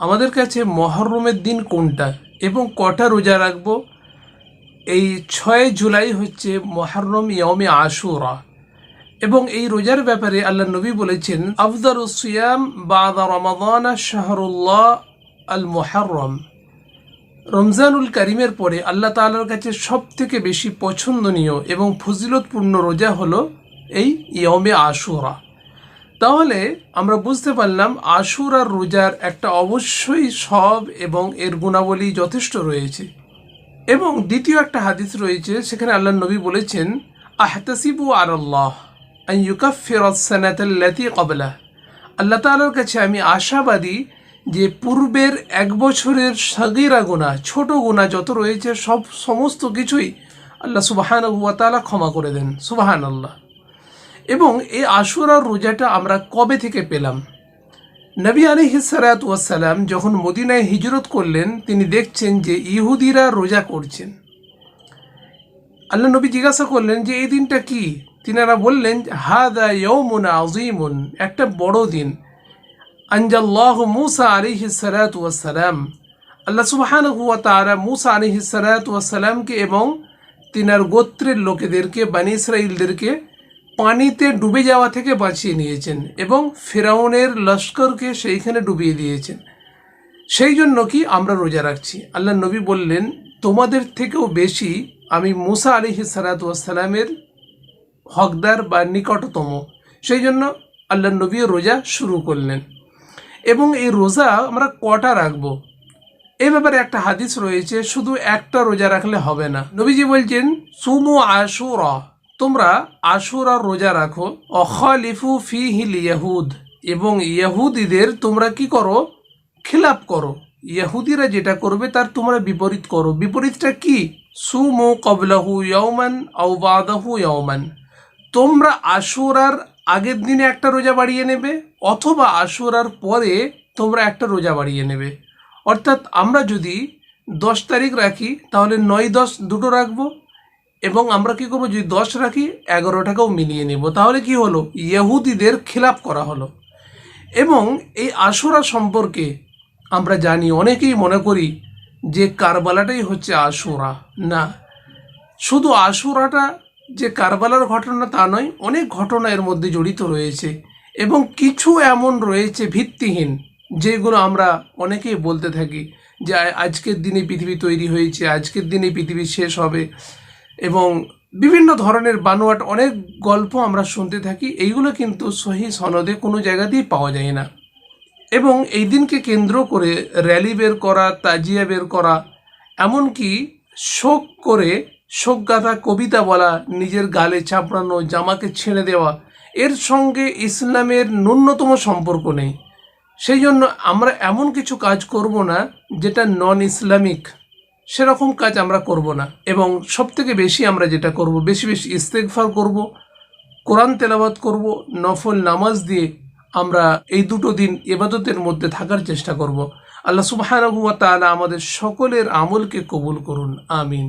আমাদের কাছে মহরমের দিন কোনটা এবং কটা রোজা রাখব? এই ছয় জুলাই হচ্ছে মহরম ইয়মে আশুরা। এবং এই রোজার ব্যাপারে আল্লাহ নবী বলেছেন, আফদার সিয়াম বাদা রমাদান শাহরুল্লাহ আল মোহরম। রমজানুল করিমের পরে আল্লাহ তাআলার কাছে সব থেকে বেশি পছন্দনীয় এবং ফজিলতপূর্ণ রোজা হলো এই ইয়মে আশুরা। তাহলে আমরা বুঝতে পারলাম আশুর আর রোজার একটা অবশ্যই সব এবং এর গুণাবলী যথেষ্ট রয়েছে। এবং দ্বিতীয় একটা হাদিস রয়েছে, সেখানে আল্লাহ নবী বলেছেন, আহতাসিবু আর আল্লাহ ইউকাফিরাতি কবলা আল্লাহ তাআলার কাছে আমি আশাবাদী যে পূর্বের এক বছরের সাগিরা গুণা, ছোট গুণা যত রয়েছে, সব সমস্ত কিছুই আল্লাহ সুবাহান তাআলা ক্ষমা করে দেন। সুবাহান আল্লাহ এবং এই আশুরার রোজাটা আমরা কবে থেকে পেলাম? নবী আলী হিসারাত ওয়াসালাম যখন মদিনায় হিজরত করলেন, তিনি দেখছেন যে ইহুদিরা রোজা করছেন। আল্লাহ নবী জিজ্ঞাসা করলেন যে, এই দিনটা কি? তিনারা বললেন, হাদা ইয়ৌমুন আজিমুন একটা বড় দিন। আঞ্জাল্লাহ মুসা সালাত ওয়াসালাম আল্লাহ সুবাহান হুয়া তারা মুসা সালাত ওয়াসালামকে এবং তিনার গোত্রের লোকেদেরকে, বানি ইসরাইলদেরকে পানিতে ডুবে যাওয়া থেকে বাঁচিয়ে নিয়েছেন এবং ফেরাউনের লস্করকে সেইখানে ডুবিয়ে দিয়েছেন। সেই জন্য কি আমরা রোজা রাখছি? আল্লাহ নবী বললেন, তোমাদের থেকেও বেশি আমি মুসা আলিহি সালাতামের হকদার বা নিকটতম। সেই জন্য আল্লাহ নবী রোজা শুরু করলেন। এবং এই রোজা আমরা কটা রাখব? এই ব্যাপারে একটা হাদিস রয়েছে, শুধু একটা রোজা রাখলে হবে না। নবীজি বলছেন, সুমু আশুরা। তোমরা আশুরা রোজা রাখো। অখালিফু ফি হিল ইয়াহুদ এবং ইয়াহুদিদের তোমরা কি করো? খিলাপ করো। ইয়াহুদিরা যেটা করবে তার তোমরা বিপরীত করো। বিপরীতটা কি? সুমু কবলাহু ইয়ৌমান আউ বাদাহু ইয়ৌমান তোমরা আশুরার আগের দিনে একটা রোজা বাড়িয়ে নেবে, অথবা আশুরার পরে তোমরা একটা রোজা বাড়িয়ে নেবে। অর্থাৎ আমরা যদি দশ তারিখ রাখি, তাহলে নয় দশ দুটো রাখব। এবং আমরা কি করব? যদি দশ রাখি এগারোটাকেও মিলিয়ে নেব। তাহলে কি হলো? ইহুদিদের খিলাপ করা হলো। এবং এই আশুরা সম্পর্কে আমরা জানি, অনেকেই মনে করি যে কারবালাটাই হচ্ছে আশুরা। না, শুধু আশুরাটা যে কারবালার ঘটনা তা নয়, অনেক ঘটনা এর মধ্যে জড়িত রয়েছে। এবং কিছু এমন রয়েছে ভিত্তিহীন, যেগুলো আমরা অনেকেই বলতে থাকি যে আজকের দিনে পৃথিবী তৈরি হয়েছে, আজকের দিনে পৃথিবী শেষ হবে। এবং বিভিন্ন ধরনের বানোয়াট অনেক গল্প আমরা শুনতে থাকি, এইগুলো কিন্তু সহি সনদে কোনো জায়গাতেই পাওয়া যায় না। এবং এই দিনকে কেন্দ্র করে র্যালি বের করা, তাজিয়া বের করা, এমনকি শোক করে শোক শোকগাথা কবিতা বলা, নিজের গালে চাপড়ানো, জামাকে ছেড়ে দেওয়া, এর সঙ্গে ইসলামের ন্যূনতম সম্পর্ক নেই। সেই জন্য আমরা এমন কিছু কাজ করব না যেটা নন ইসলামিক সেরকম কাজ আমরা করব না। এবং সবথেকে বেশি আমরা যেটা করব, বেশি বেশি ইস্তেকফার করব, কোরআন তেলাবাত করব, নফল নামাজ দিয়ে আমরা এই দুটো দিন এবাদতের মধ্যে থাকার চেষ্টা করব। আল্লাহ সুবাহ আমাদের সকলের আমলকে কবুল করুন, আমিন।